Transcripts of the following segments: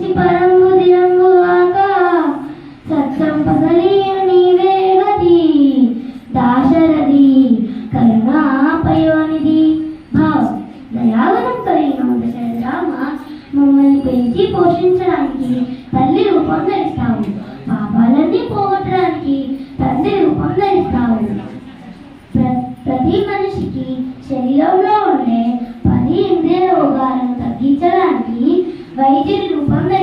నుంచి పరంగు దిరంగు గాక సత్సంపదలి నీవేగది దాశరథి కరుణాపయోనిది భావం దయావరం కలిగిన దశరథ మమ్మల్ని పెంచి పోషించడానికి తల్లి రూపం ధరిస్తావు పాపాలన్నీ పోగొట్టడానికి తండ్రి రూపం ధరిస్తావు ప్రతి మనిషికి శరీరంలో ఉండే పది ఇంద్రియ రోగాలను తగ్గించడానికి వైద్య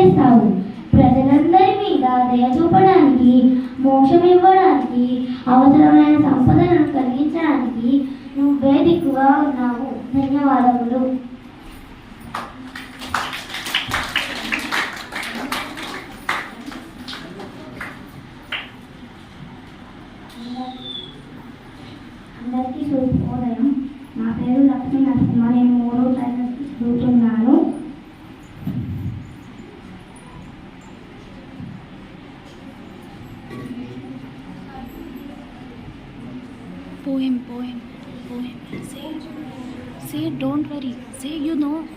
చేస్తావు ప్రజలందరి మీద దయ చూపడానికి మోక్షం ఇవ్వడానికి అవసరమైన సంపదలను కలిగించడానికి నువ్వే దిక్కుగా ఉన్నావు. ధన్యవాదములు. అందరికీ శుభోదయం నా పేరు లక్ష్మీ నరసింహ. నేను మూడో Poem, poem, poem. Say, say, don't worry. Say, you know.